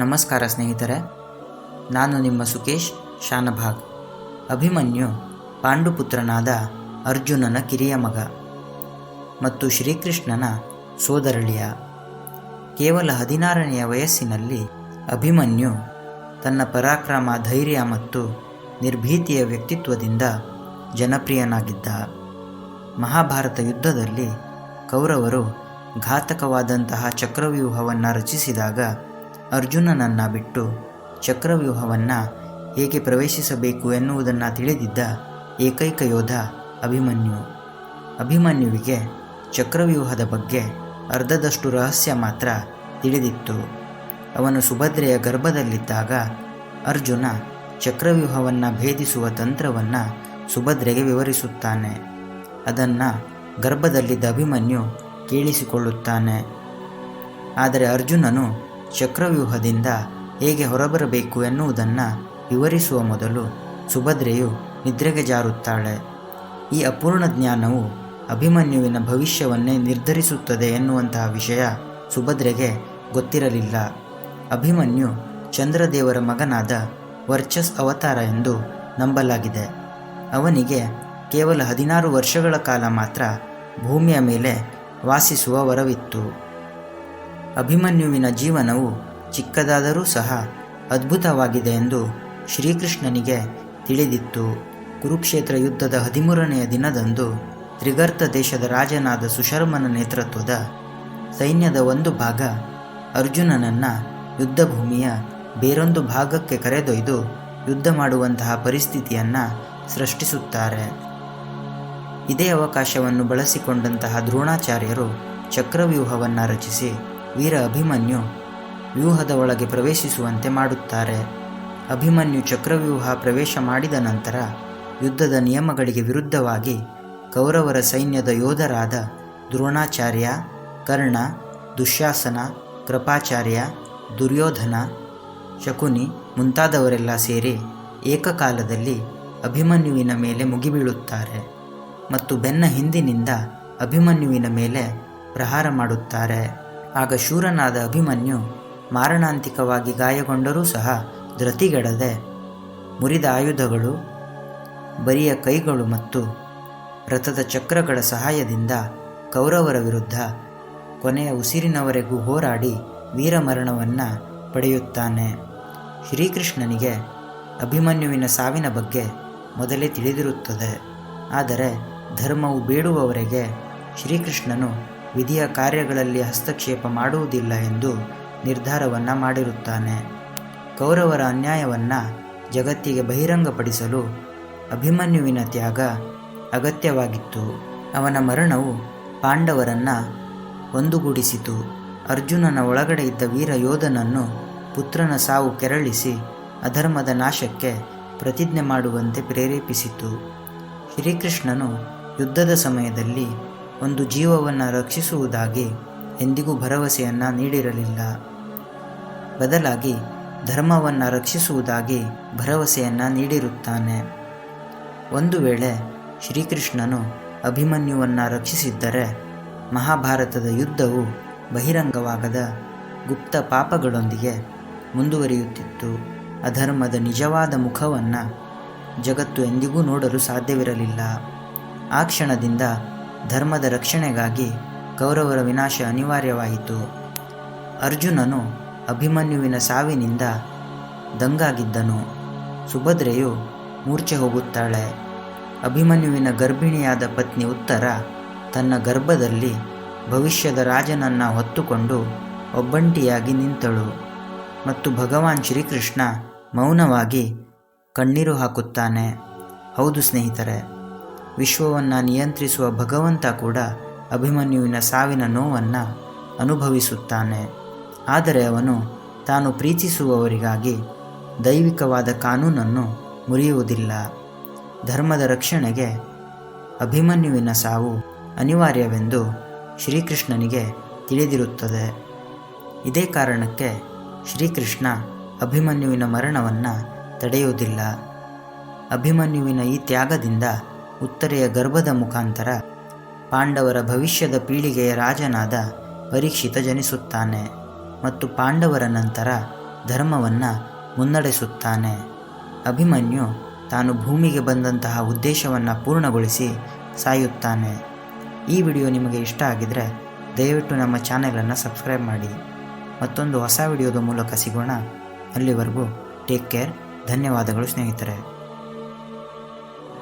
ನಮಸ್ಕಾರ ಸ್ನೇಹಿತರೆ, ನಾನು ನಿಮ್ಮ ಸುಕೇಶ್ ಶಾನಭಾಗ್. ಅಭಿಮನ್ಯು ಪಾಂಡುಪುತ್ರನಾದ ಅರ್ಜುನನ ಕಿರಿಯ ಮಗ ಮತ್ತು ಶ್ರೀಕೃಷ್ಣನ ಸೋದರಳಿಯ. ಕೇವಲ ಹದಿನಾರನೆಯ ವಯಸ್ಸಿನಲ್ಲಿ ಅಭಿಮನ್ಯು ತನ್ನ ಪರಾಕ್ರಮ, ಧೈರ್ಯ ಮತ್ತು ನಿರ್ಭೀತಿಯ ವ್ಯಕ್ತಿತ್ವದಿಂದ ಜನಪ್ರಿಯನಾಗಿದ್ದ. ಮಹಾಭಾರತ ಯುದ್ಧದಲ್ಲಿ ಕೌರವರು ಘಾತಕವಾದಂತಹ ಚಕ್ರವ್ಯೂಹವನ್ನು ರಚಿಸಿದಾಗ ಅರ್ಜುನನನ್ನು ಬಿಟ್ಟು ಚಕ್ರವ್ಯೂಹವನ್ನು ಹೇಗೆ ಪ್ರವೇಶಿಸಬೇಕು ಎನ್ನುವುದನ್ನು ತಿಳಿದಿದ್ದ ಏಕೈಕ ಯೋಧ ಅಭಿಮನ್ಯು. ಅಭಿಮನ್ಯುವಿಗೆ ಚಕ್ರವ್ಯೂಹದ ಬಗ್ಗೆ ಅರ್ಧದಷ್ಟು ರಹಸ್ಯ ಮಾತ್ರ ತಿಳಿದಿತ್ತು. ಅವನು ಸುಭದ್ರೆಯ ಗರ್ಭದಲ್ಲಿದ್ದಾಗ ಅರ್ಜುನ ಚಕ್ರವ್ಯೂಹವನ್ನು ಭೇದಿಸುವ ತಂತ್ರವನ್ನು ಸುಭದ್ರೆಗೆ ವಿವರಿಸುತ್ತಾನೆ. ಅದನ್ನು ಗರ್ಭದಲ್ಲಿದ್ದ ಅಭಿಮನ್ಯು ಕೇಳಿಸಿಕೊಳ್ಳುತ್ತಾನೆ. ಆದರೆ ಅರ್ಜುನನು ಚಕ್ರವ್ಯೂಹದಿಂದ ಹೇಗೆ ಹೊರಬರಬೇಕು ಎನ್ನುವುದನ್ನು ವಿವರಿಸುವ ಮೊದಲು ಸುಭದ್ರೆಯು ನಿದ್ರೆಗೆ ಜಾರುತ್ತಾಳೆ. ಈ ಅಪೂರ್ಣ ಜ್ಞಾನವು ಅಭಿಮನ್ಯುವಿನ ಭವಿಷ್ಯವನ್ನೇ ನಿರ್ಧರಿಸುತ್ತದೆ ಎನ್ನುವಂತಹ ವಿಷಯ ಸುಭದ್ರೆಗೆ ಗೊತ್ತಿರಲಿಲ್ಲ. ಅಭಿಮನ್ಯು ಚಂದ್ರದೇವರ ಮಗನಾದ ವರ್ಚಸ್ ಅವತಾರ ಎಂದು ನಂಬಲಾಗಿದೆ. ಅವನಿಗೆ ಕೇವಲ ಹದಿನಾರು ವರ್ಷಗಳ ಕಾಲ ಮಾತ್ರ ಭೂಮಿಯ ಮೇಲೆ ವಾಸಿಸುವ ವರವಿತ್ತು. ಅಭಿಮನ್ಯುವಿನ ಜೀವನವು ಚಿಕ್ಕದಾದರೂ ಸಹ ಅದ್ಭುತವಾಗಿದೆ ಎಂದು ಶ್ರೀಕೃಷ್ಣನಿಗೆ ತಿಳಿದಿತ್ತು. ಕುರುಕ್ಷೇತ್ರ ಯುದ್ಧದ ಹದಿಮೂರನೆಯ ದಿನದಂದು ತ್ರಿಗರ್ತ ದೇಶದ ರಾಜನಾದ ಸುಶರ್ಮನ ನೇತೃತ್ವದ ಸೈನ್ಯದ ಒಂದು ಭಾಗ ಅರ್ಜುನನನ್ನು ಯುದ್ಧಭೂಮಿಯ ಬೇರೊಂದು ಭಾಗಕ್ಕೆ ಕರೆದೊಯ್ದು ಯುದ್ಧ ಮಾಡುವಂತಹ ಪರಿಸ್ಥಿತಿಯನ್ನು ಸೃಷ್ಟಿಸುತ್ತಾರೆ. ಇದೇ ಅವಕಾಶವನ್ನು ಬಳಸಿಕೊಂಡಂತಹ ದ್ರೋಣಾಚಾರ್ಯರು ಚಕ್ರವ್ಯೂಹವನ್ನು ರಚಿಸಿ ವೀರ ಅಭಿಮನ್ಯು ವ್ಯೂಹದ ಒಳಗೆ ಪ್ರವೇಶಿಸುವಂತೆ ಮಾಡುತ್ತಾರೆ. ಅಭಿಮನ್ಯು ಚಕ್ರವ್ಯೂಹ ಪ್ರವೇಶ ಮಾಡಿದ ನಂತರ ಯುದ್ಧದ ನಿಯಮಗಳಿಗೆ ವಿರುದ್ಧವಾಗಿ ಕೌರವರ ಸೈನ್ಯದ ಯೋಧರಾದ ದ್ರೋಣಾಚಾರ್ಯ, ಕರ್ಣ, ದುಶ್ಯಾಸನ, ಕೃಪಾಚಾರ್ಯ, ದುರ್ಯೋಧನ, ಶಕುನಿ ಮುಂತಾದವರೆಲ್ಲ ಸೇರಿ ಏಕಕಾಲದಲ್ಲಿ ಅಭಿಮನ್ಯುವಿನ ಮೇಲೆ ಮುಗಿಬೀಳುತ್ತಾರೆ ಮತ್ತು ಬೆನ್ನ ಹಿಂದಿನಿಂದ ಅಭಿಮನ್ಯುವಿನ ಮೇಲೆ ಪ್ರಹಾರ ಮಾಡುತ್ತಾರೆ. ಆಗ ಶೂರನಾದ ಅಭಿಮನ್ಯು ಮಾರಣಾಂತಿಕವಾಗಿ ಗಾಯಗೊಂಡರೂ ಸಹ ಧೃತಿಗೆಡದೆ ಮುರಿದ ಆಯುಧಗಳು, ಬರಿಯ ಕೈಗಳು ಮತ್ತು ರಥದ ಚಕ್ರಗಳ ಸಹಾಯದಿಂದ ಕೌರವರ ವಿರುದ್ಧ ಕೊನೆಯ ಉಸಿರಿನವರೆಗೂ ಹೋರಾಡಿ ವೀರಮರಣವನ್ನು ಪಡೆಯುತ್ತಾನೆ. ಶ್ರೀಕೃಷ್ಣನಿಗೆ ಅಭಿಮನ್ಯುವಿನ ಸಾವಿನ ಬಗ್ಗೆ ಮೊದಲೇ ತಿಳಿದಿರುತ್ತದೆ. ಆದರೆ ಧರ್ಮವು ಬೇಡುವವರೆಗೆ ಶ್ರೀಕೃಷ್ಣನು ವಿಧಿಯ ಕಾರ್ಯಗಳಲ್ಲಿ ಹಸ್ತಕ್ಷೇಪ ಮಾಡುವುದಿಲ್ಲ ಎಂದು ನಿರ್ಧಾರವನ್ನು ಮಾಡಿರುತ್ತಾನೆ. ಕೌರವರ ಅನ್ಯಾಯವನ್ನು ಜಗತ್ತಿಗೆ ಬಹಿರಂಗಪಡಿಸಲು ಅಭಿಮನ್ಯುವಿನ ತ್ಯಾಗ ಅಗತ್ಯವಾಗಿತ್ತು. ಅವನ ಮರಣವು ಪಾಂಡವರನ್ನು ಒಂದುಗೂಡಿಸಿತು. ಅರ್ಜುನನ ಒಳಗಡೆ ಇದ್ದ ವೀರ ಯೋಧನನ್ನು ಪುತ್ರನ ಸಾವು ಕೆರಳಿಸಿ ಅಧರ್ಮದ ನಾಶಕ್ಕೆ ಪ್ರತಿಜ್ಞೆ ಮಾಡುವಂತೆ ಪ್ರೇರೇಪಿಸಿತು. ಶ್ರೀಕೃಷ್ಣನು ಯುದ್ಧದ ಸಮಯದಲ್ಲಿ ಒಂದು ಜೀವವನ್ನು ರಕ್ಷಿಸುವುದಾಗಿ ಎಂದಿಗೂ ಭರವಸೆಯನ್ನು ನೀಡಿರಲಿಲ್ಲ. ಬದಲಾಗಿ ಧರ್ಮವನ್ನು ರಕ್ಷಿಸುವುದಾಗಿ ಭರವಸೆಯನ್ನು ನೀಡಿರುತ್ತಾನೆ. ಒಂದು ವೇಳೆ ಶ್ರೀಕೃಷ್ಣನು ಅಭಿಮನ್ಯುವನ್ನು ರಕ್ಷಿಸಿದ್ದರೆ ಮಹಾಭಾರತದ ಯುದ್ಧವು ಬಹಿರಂಗವಾಗದ ಗುಪ್ತ ಪಾಪಗಳೊಂದಿಗೆ ಮುಂದುವರಿಯುತ್ತಿತ್ತು. ಅಧರ್ಮದ ನಿಜವಾದ ಮುಖವನ್ನು ಜಗತ್ತು ಎಂದಿಗೂ ನೋಡಲು ಸಾಧ್ಯವಿರಲಿಲ್ಲ. ಆ ಕ್ಷಣದಿಂದ ಧರ್ಮದ ರಕ್ಷಣೆಗಾಗಿ ಕೌರವರ ವಿನಾಶ ಅನಿವಾರ್ಯವಾಯಿತು. ಅರ್ಜುನನು ಅಭಿಮನ್ಯುವಿನ ಸಾವಿನಿಂದ ದಂಗಾಗಿದ್ದನು. ಸುಭದ್ರೆಯು ಮೂರ್ಛೆ ಹೋಗುತ್ತಾಳೆ. ಅಭಿಮನ್ಯುವಿನ ಗರ್ಭಿಣಿಯಾದ ಪತ್ನಿ ಉತ್ತರ ತನ್ನ ಗರ್ಭದಲ್ಲಿ ಭವಿಷ್ಯದ ರಾಜನನ್ನು ಹೊತ್ತುಕೊಂಡು ಒಬ್ಬಂಟಿಯಾಗಿ ನಿಂತಳು ಮತ್ತು ಭಗವಾನ್ ಶ್ರೀಕೃಷ್ಣ ಮೌನವಾಗಿ ಕಣ್ಣೀರು ಹಾಕುತ್ತಾನೆ. ಹೌದು ಸ್ನೇಹಿತರೆ ವಿಶ್ವವನ್ನು ನಿಯಂತ್ರಿಸುವ ಭಗವಂತ ಕೂಡ ಅಭಿಮನ್ಯುವಿನ ಸಾವಿನ ನೋವನ್ನು ಅನುಭವಿಸುತ್ತಾನೆ. ಆದರೆ ಅವನು ತಾನು ಪ್ರೀತಿಸುವವರಿಗಾಗಿ ದೈವಿಕವಾದ ಕಾನೂನನ್ನು ಮುರಿಯುವುದಿಲ್ಲ. ಧರ್ಮದ ರಕ್ಷಣೆಗೆ ಅಭಿಮನ್ಯುವಿನ ಸಾವು ಅನಿವಾರ್ಯವೆಂದು ಶ್ರೀಕೃಷ್ಣನಿಗೆ ತಿಳಿದಿರುತ್ತದೆ. ಇದೇ ಕಾರಣಕ್ಕೆ ಶ್ರೀಕೃಷ್ಣ ಅಭಿಮನ್ಯುವಿನ ಮರಣವನ್ನು ತಡೆಯುವುದಿಲ್ಲ. ಅಭಿಮನ್ಯುವಿನ ಈ ತ್ಯಾಗದಿಂದ ಉತ್ತರೆಯ ಗರ್ಭದ ಮುಖಾಂತರ ಪಾಂಡವರ ಭವಿಷ್ಯದ ಪೀಳಿಗೆಯ ರಾಜನಾದ ಪರೀಕ್ಷಿತ ಜನಿಸುತ್ತಾನೆ ಮತ್ತು ಪಾಂಡವರ ನಂತರ ಧರ್ಮವನ್ನು ಮುನ್ನಡೆಸುತ್ತಾನೆ. ಅಭಿಮನ್ಯು ತಾನು ಭೂಮಿಗೆ ಬಂದಂತಹ ಉದ್ದೇಶವನ್ನು ಪೂರ್ಣಗೊಳಿಸಿ ಸಾಯುತ್ತಾನೆ. ಈ ವಿಡಿಯೋ ನಿಮಗೆ ಇಷ್ಟ ಆಗಿದರೆ ದಯವಿಟ್ಟು ನಮ್ಮ ಚಾನೆಲನ್ನು ಸಬ್ಸ್ಕ್ರೈಬ್ ಮಾಡಿ. ಮತ್ತೊಂದು ಹೊಸ ವಿಡಿಯೋದ ಮೂಲಕ ಸಿಗೋಣ. ಅಲ್ಲಿವರೆಗೂ ಟೇಕ್ ಕೇರ್. ಧನ್ಯವಾದಗಳು ಸ್ನೇಹಿತರೆ.